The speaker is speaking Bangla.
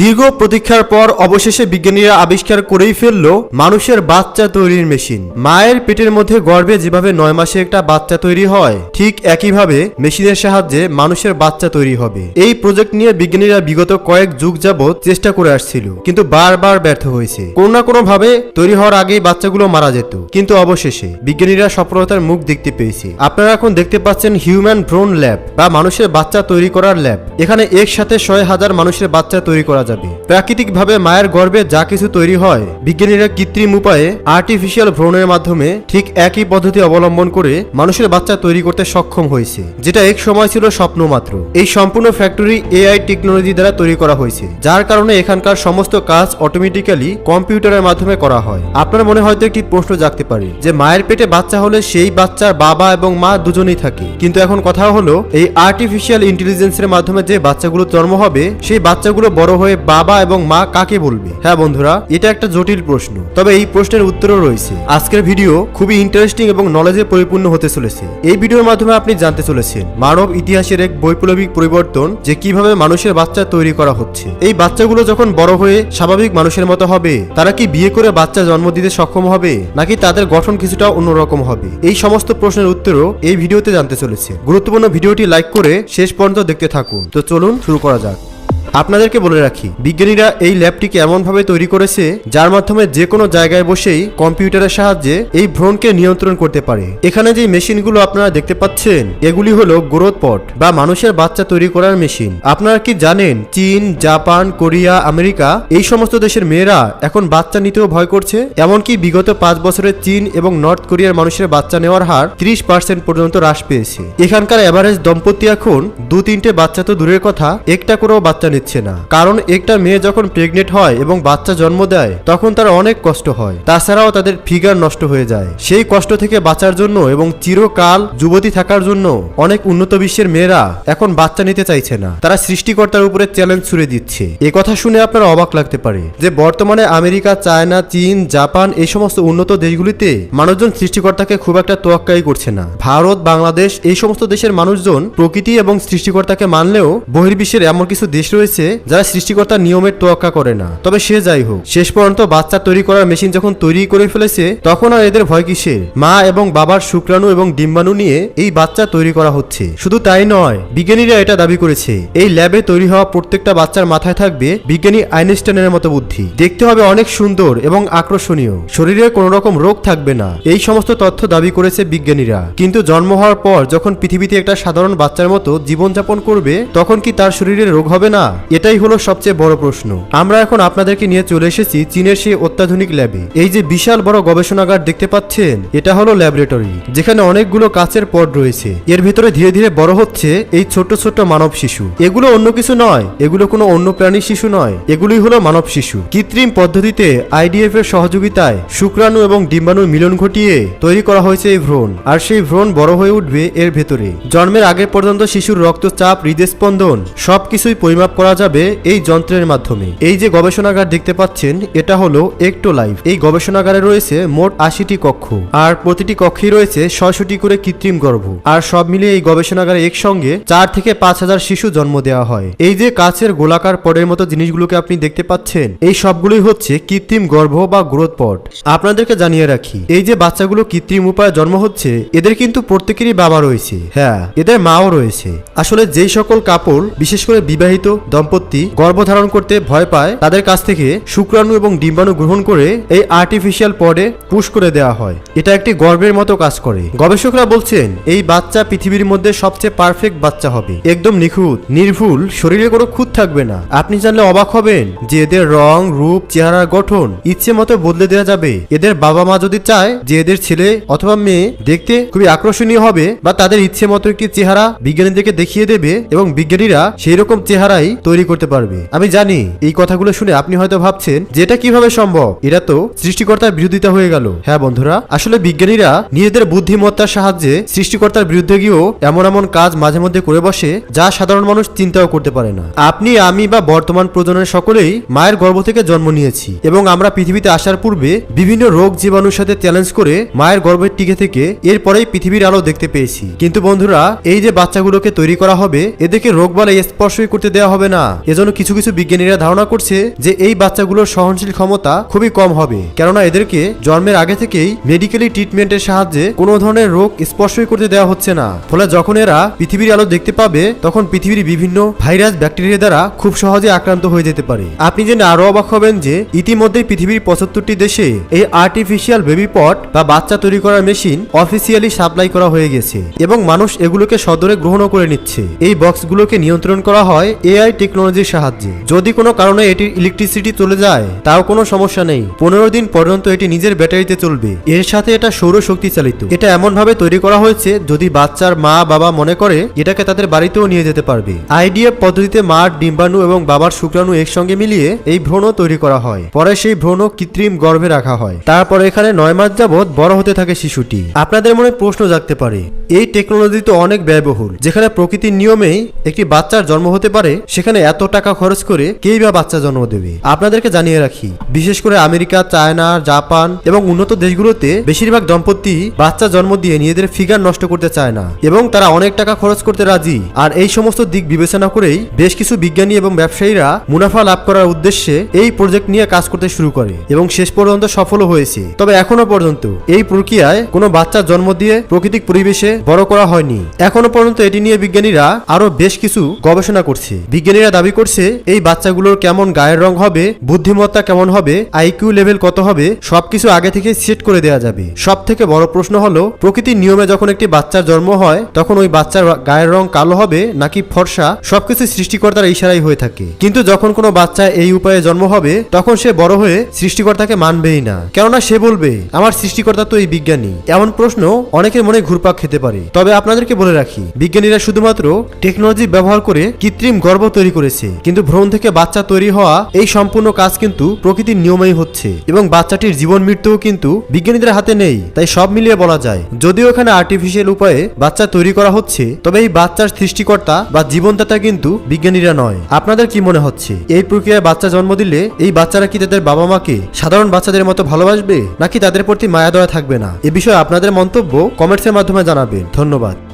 দীর্ঘ প্রতীক্ষার পর অবশেষে বিজ্ঞানীরা আবিষ্কার করেই ফেলল মানুষের বাচ্চা তৈরির মেশিন। মায়ের পেটের মধ্যে গর্ভে যেভাবে নয় মাসে একটা বাচ্চা তৈরি হয়, ঠিক একইভাবে মেশিনের সাহায্যে মানুষের বাচ্চা তৈরি হবে। এই প্রজেক্ট নিয়ে বিজ্ঞানীরা বিগত কয়েক যুগ যাবৎ চেষ্টা করে আসছিল, কিন্তু বারবার ব্যর্থ হয়েছে। কোনো না কোনো ভাবে তৈরি হওয়ার আগেই বাচ্চাগুলো মারা যেত, কিন্তু অবশেষে বিজ্ঞানীরা সফলতার মুখ দেখতে পেয়েছে। আপনারা এখন দেখতে পাচ্ছেন হিউম্যান ব্রোন ল্যাব বা মানুষের বাচ্চা তৈরি করার ল্যাব এখানে একসাথে ছয় হাজার মানুষের বাচ্চা তৈরি করা যাবে। প্রাকৃতিকভাবে মায়ের গর্ভে যা কিছু তৈরি হয়, বিজ্ঞানীরা কৃত্রিম উপায়ে আর্টিফিশিয়াল ভ্রূণের মাধ্যমে ঠিক একই পদ্ধতি অবলম্বন করে মানুষের বাচ্চা তৈরি করতে সক্ষম হয়েছে, যেটা এক সময় ছিল স্বপ্ন মাত্র। এই সম্পূর্ণ ফ্যাক্টরি এআই টেকনোলজি দ্বারা তৈরি করা হয়েছে, যার কারণে এখানকার সমস্ত কাজ অটোমেটিক্যালি কম্পিউটারের মাধ্যমে করা হয়। আপনার মনে হয়তো একটি প্রশ্ন জাগতে পারে, যে মায়ের পেটে বাচ্চা হলে সেই বাচ্চার বাবা এবং মা দুজনেই থাকে। কিন্তু এখন কথা হলো, এই আর্টিফিশিয়াল ইন্টেলিজেন্সের মাধ্যমে যে বাচ্চাগুলো জন্ম হবে, সেই বাচ্চাগুলো বড় হয়ে বাবা এবং মা কাকে বলবে? হ্যাঁ বন্ধুরা, এটা একটা জটিল প্রশ্ন। তবে এই প্রশ্নের উত্তরও রয়েছে। আজকের ভিডিও খুবই ইন্টারেস্টিং এবং নলেজে পরিপূর্ণ হতে চলেছে। এই ভিডিওর মাধ্যমে আপনি জানতে চলেছেন মানব ইতিহাসের এক বৈপ্লবিক পরিবর্তন যে কীভাবে মানুষের বাচ্চা তৈরি করা হচ্ছে। এই বাচ্চাগুলো যখন বড় হয়ে স্বাভাবিক মানুষের মতো হবে, তারা কি বিয়ে করে বাচ্চা জন্ম দিতে সক্ষম হবে, নাকি তাদের গঠন কিছুটা অন্যরকম হবে? এই সমস্ত প্রশ্নের উত্তরও এই ভিডিওতে জানতে চলেছে গুরুত্বপূর্ণ ভিডিওটি লাইক করে শেষ পর্যন্ত দেখতে থাকুন। তো চলুন শুরু করা যাক। আপনাদেরকে বলে রাখি, বিজ্ঞানীরা এই ল্যাবটিকে এমনভাবে তৈরি করেছে যার মাধ্যমে যে কোনো জায়গায় বসেই কম্পিউটারের সাহায্যে এই ভ্রণকে নিয়ন্ত্রণ করতে পারে। এখানে যে মেশিনগুলো আপনারা দেখতে পাচ্ছেন, এগুলি হলো গ্রোথ পট বা মানুষের বাচ্চা তৈরি করার মেশিন। আপনারা কি জানেন, চীন, জাপান, কোরিয়া, আমেরিকা এই সমস্ত দেশের মেয়েরা এখন বাচ্চা নিতেও ভয় করছে? এমনকি বিগত পাঁচ বছরে চীন এবং নর্থ কোরিয়ার মানুষের বাচ্চা নেওয়ার হার ত্রিশ পার্সেন্ট পর্যন্ত হ্রাস পেয়েছে। এখানকার এভারেজ দম্পতি এখন দু তিনটে বাচ্চা তো দূরের কথা, একটা করেও বাচ্চা নিচ্ছে না। কারণ একটা মেয়ে যখন প্রেগনেন্ট হয় এবং বাচ্চা জন্ম দেয়, তখন তার অনেক কষ্ট হয়। তাছাড়াও তাদের ফিগার নষ্ট হয়ে যায়। সেই কষ্ট থেকে বাঁচার জন্য এবং চিরকাল যুবতী থাকার জন্য অনেক উন্নত বিশ্বের মেয়েরা এখন বাচ্চা নিতে চাইছে না। তারা সৃষ্টিকর্তার উপরে চ্যালেঞ্জ ছুড়ে দিচ্ছে। এ কথা শুনে আপনার অবাক লাগতে পারে যে বর্তমানে আমেরিকা, চায়না, চীন, জাপান এই সমস্ত উন্নত দেশগুলিতে মানুষজন সৃষ্টিকর্তাকে খুব একটা তোয়াক্কাই করছে না। ভারত, বাংলাদেশ এই সমস্ত দেশের মানুষজন প্রকৃতি এবং সৃষ্টিকর্তাকে মানলেও বহির্বিশ্বের এমন কিছু দেশ রয়েছে যারা সৃষ্টিকর্তার নিয়মের তোয়াক্কা করে না। তবে সে যাই হোক, শেষ পর্যন্ত বাচ্চা তৈরি করার মেশিন যখন তৈরি করে ফেলেছে, তখন আর এদের ভয় কিসের? মা এবং বাবার শুক্রাণু এবং ডিম্বাণু নিয়ে এই বাচ্চা তৈরি করা হচ্ছে। শুধু তাই নয়, বিজ্ঞানীরা এটা দাবি করেছে। এই ল্যাবে তৈরি হওয়া প্রত্যেকটা বাচ্চার মাথায় থাকবে বিজ্ঞানী আইনস্টাইনের মতো বুদ্ধি। দেখতে হবে অনেক সুন্দর এবং আকর্ষণীয়। শরীরে কোনো রকম রোগ থাকবে না। এই সমস্ত তথ্য দাবি করেছে বিজ্ঞানীরা। কিন্তু জন্ম হওয়ার পর যখন পৃথিবীতে একটা সাধারণ বাচ্চার মতো জীবনযাপন করবে, তখন কি তার শরীরে রোগ হবে না? এটাই হলো সবচেয়ে বড় প্রশ্ন। আমরা এখন আপনাদেরকে নিয়ে চলে এসেছি চীনের সেই অত্যাধুনিক ল্যাবে। এই যে বিশাল বড় গবেষণাগার দেখতে পাচ্ছেন, এটা হলো ল্যাবরেটরি, যেখানে অনেকগুলো কাচের পড রয়েছে। এর ভেতরে ধীরে ধীরে বড় হচ্ছে এই ছোট্ট ছোট্ট মানব শিশু। এগুলো অন্য কিছু নয়, এগুলো কোনো অন্য প্রাণীর শিশু নয়, এগুলোই হলো মানব শিশু। কৃত্রিম পদ্ধতিতে আইডিএফ এর সহযোগিতায় শুক্রাণু এবং ডিম্বাণুর মিলন ঘটিয়ে তৈরি করা হয়েছে এই ভ্রূণ। আর সেই ভ্রূণ বড় হয়ে উঠবে এর ভেতরে। জন্মের আগে পর্যন্ত শিশুর রক্তচাপ, হৃদস্পন্দন সবকিছুই পরিমাপ করা যাবে এই যন্ত্রের মাধ্যমে। এই যে গবেষণাগার দেখতে পাচ্ছেন, এটা হলো একটো লাইফ এই গবেষণাগারে রয়েছে মোট আশিটি কক্ষ, আর প্রতিটি কক্ষেই রয়েছে ছয়শটি করে কৃত্রিম গর্ভ। আর সব মিলিয়ে এই গবেষণাগারে একসঙ্গে চার থেকে পাঁচ হাজার শিশু জন্ম দেওয়া হয়। এই যে কাছের গোলাকার পটের মতো জিনিসগুলোকে আপনি দেখতে পাচ্ছেন, এই সবগুলোই হচ্ছে কৃত্রিম গর্ভ বা গ্রোথ পট। আপনাদেরকে জানিয়ে রাখি, এই যে বাচ্চাগুলো কৃত্রিম উপায়ে জন্ম হচ্ছে, এদের কিন্তু প্রত্যেকেরই বাবা রয়েছে। হ্যাঁ এদের মাও রয়েছে। আসলে যেই সকল কাপড়, বিশেষ করে বিবাহিত দম্পতি গর্ভধারণ করতে ভয় পায়, তাদের কাছ থেকে শুক্রাণু এবং ডিম্বাণু গ্রহণ করে এই আর্টিফিশিয়াল পডে পুশ করে দেওয়া হয়। এটা একটি গর্ভের মতো কাজ করে। গবেষকরা বলছেন, এই বাচ্চা পৃথিবীর মধ্যে সবচেয়ে পারফেক্ট বাচ্চা হবে। একদম নিখুঁত, নির্ভুল, শরীরে কোনো খুঁত থাকবে না। আপনি জানলে অবাক হবেন যে এদের রং, রূপ, চেহারার গঠন ইচ্ছে মতো বদলে দেওয়া যাবে। এদের বাবা মা যদি চায় যে এদের ছেলে অথবা মেয়ে দেখতে খুবই আকর্ষণীয় হবে বা তাদের ইচ্ছে মতো একটি চেহারা বিজ্ঞানীদেরকে দেখিয়ে দেবে এবং বিজ্ঞানীরা সেই রকম চেহারাই তৈরি করতে পারবে। আমি জানি, এই কথাগুলো শুনে আপনি হয়তো ভাবছেন যে এটা কীভাবে সম্ভব? এটা তো সৃষ্টিকর্তার বিরোধিতা হয়ে গেল। হ্যাঁ বন্ধুরা, আসলে বিজ্ঞানীরা নিজেদের বুদ্ধিমত্তার সাহায্যে সৃষ্টিকর্তার বিরুদ্ধে গিয়েও এমন এমন কাজ মাঝে মধ্যে করে বসে, যা সাধারণ মানুষ চিন্তাও করতে পারে না। আপনি, আমি বা বর্তমান প্রজন্মের সকলেই মায়ের গর্ভ থেকে জন্ম নিয়েছি এবং আমরা পৃথিবীতে আসার পূর্বে বিভিন্ন রোগ জীবাণুর সাথে চ্যালেঞ্জ করে মায়ের গর্ভের টিকে থেকে এরপরেই পৃথিবীর আলো দেখতে পেয়েছি। কিন্তু বন্ধুরা, এই যে বাচ্চাগুলোকে তৈরি করা হবে, এদেরকে রোগ বালাই স্পর্শই করতে দেওয়া হবে না। এজন্য কিছু কিছু বিজ্ঞানীরা ধারণা করছে যে এই বাচ্চাগুলোর সহনশীল ক্ষমতা খুবই কম হবে। কেননা এদেরকে জন্মের আগে থেকেই মেডিকেলি ট্রিটমেন্টের সাহায্যে কোনো ধরনের রোগ স্পর্শই করতে দেওয়া হচ্ছে না। ফলে যখন এরা পৃথিবীর আলো দেখতে পাবে, তখন পৃথিবীর বিভিন্ন ভাইরাস ব্যাকটেরিয়া দ্বারা খুব সহজে আক্রান্ত হয়ে যেতে পারে। আপনি জেনে আরও অবাক হবেন যে ইতিমধ্যে পৃথিবীর পঁচাত্তরটি দেশে এই আর্টিফিশিয়াল বেবি পট বা বাচ্চা তৈরি করার মেশিন অফিসিয়ালি সাপ্লাই করা হয়ে গেছে এবং মানুষ এগুলোকে সদরে গ্রহণও করে নিচ্ছে। এই বক্সগুলোকে নিয়ন্ত্রণ করা হয় এআই টেকনোলজির সাহায্যে। যদি কোনো কারণে এটির ইলেকট্রিসিটি চলে যায়, তাও কোনো সমস্যা নেই। পনেরো দিন পর্যন্ত এটি নিজের ব্যাটারিতে চলবে। এর সাথে এটা সৌর শক্তি চালিত এটা এমন ভাবে তৈরি করা হয়েছে, যদি বাচ্চার মা বাবা মনে করে, এটাকে তাদের বাড়িতেও নিয়ে যেতে পারবে। আইডিএফ পদ্ধতিতে মার ডিম্বাণু এবং বাবার শুক্রাণু একসঙ্গে মিলিয়ে এই ভ্রূণ তৈরি করা হয়। পরে সেই ভ্রণ কৃত্রিম গর্ভে রাখা হয়। তারপর এখানে নয় মাস যাবৎ বড় হতে থাকে শিশুটি। আপনাদের মনে প্রশ্ন জাগতে পারে, এই টেকনোলজি তো অনেক ব্যয়বহুল। যেখানে প্রকৃতির নিয়মেই একটি বাচ্চার জন্ম হতে পারে, সেখানে এত টাকা খরচ করে কেই বা বাচ্চা জন্ম দেবে? আপনাদেরকে জানিয়ে রাখি, বিশেষ করে আমেরিকা, চায়না, জাপান এবং উন্নত দেশগুলোতে বেশিরভাগ দম্পতি বাচ্চা জন্ম দিয়ে নিজেদের ফিগার নষ্ট করতে চায় না এবং তারা অনেক টাকা খরচ করতে রাজি। আর এই সমস্ত দিক বিবেচনা করেই বেশ কিছু বিজ্ঞানী এবং ব্যবসায়ীরা মুনাফা লাভ করার উদ্দেশ্যে এই প্রজেক্ট নিয়ে কাজ করতে শুরু করে এবং শেষ পর্যন্ত সফলও হয়েছে। তবে এখনও পর্যন্ত এই প্রক্রিয়ায় কোনো বাচ্চা জন্ম দিয়ে প্রাকৃতিক পরিবেশে বড় করা হয়নি। এখনও পর্যন্ত এটি নিয়ে বিজ্ঞানীরা আরও বেশ কিছু গবেষণা করছে। বিজ্ঞানীরা দাবি করছে, এই বাচ্চাগুলোর কেমন গায়ের রং হবে, বুদ্ধিমত্তা কেমন হবে আইকিউ লেভেল কত হবে, সবকিছু আগে থেকে সেট করে দেওয়া যাবে। সব থেকে বড় প্রশ্ন হলো, প্রকৃতির নিয়মে যখন একটি বাচ্চার জন্ম হয়, তখন ওই বাচ্চার গায়ের রং কালো হবে নাকি ফর্সা, সবকিছু সৃষ্টিকর্তার ইশারাই হয়ে থাকে। কিন্তু যখন কোনো বাচ্চা এই উপায়ে জন্ম হবে, তখন সে বড় হয়ে সৃষ্টিকর্তাকে মানবেই না। কেননা সে বলবে, আমার সৃষ্টিকর্তা তো এই বিজ্ঞানী। এমন প্রশ্ন অনেকের মনে ঘুরপাক খেতে পারে। তবে আপনাদেরকে বলে রাখি, বিজ্ঞানীরা শুধুমাত্র টেকনোলজি ব্যবহার করে কৃত্রিম গর্ভ তৈরি করেছে। কিন্তু ভ্রূণ থেকে বাচ্চা তৈরি হওয়া এই সম্পূর্ণ কাজ কিন্তু প্রকৃতির নিয়মেই হচ্ছে। এবং বাচ্চাটির জীবন মৃত্যুও কিন্তু বিজ্ঞানীদের হাতে নেই, তাই সব মিলিয়ে বলা যায়, যদিও এখানে আর্টিফিশিয়াল উপায়ে বাচ্চা তৈরি করা হচ্ছে, তবে এই বাচ্চার সৃষ্টিকর্তা বা জীবনদাতা কিন্তু বিজ্ঞানীরা নয়। আপনাদের কি মনে হচ্ছে? এই প্রক্রিয়ায় বাচ্চা জন্ম দিলে এই বাচ্চারা কি তাদের বাবা মাকে সাধারণ বাচ্চাদের মতো ভালোবাসবে, নাকি তাদের প্রতি মায়া দয়া থাকবে না? এ বিষয়ে আপনাদের মন্তব্য কমেন্টসের মাধ্যমে জানাবেন। ধন্যবাদ।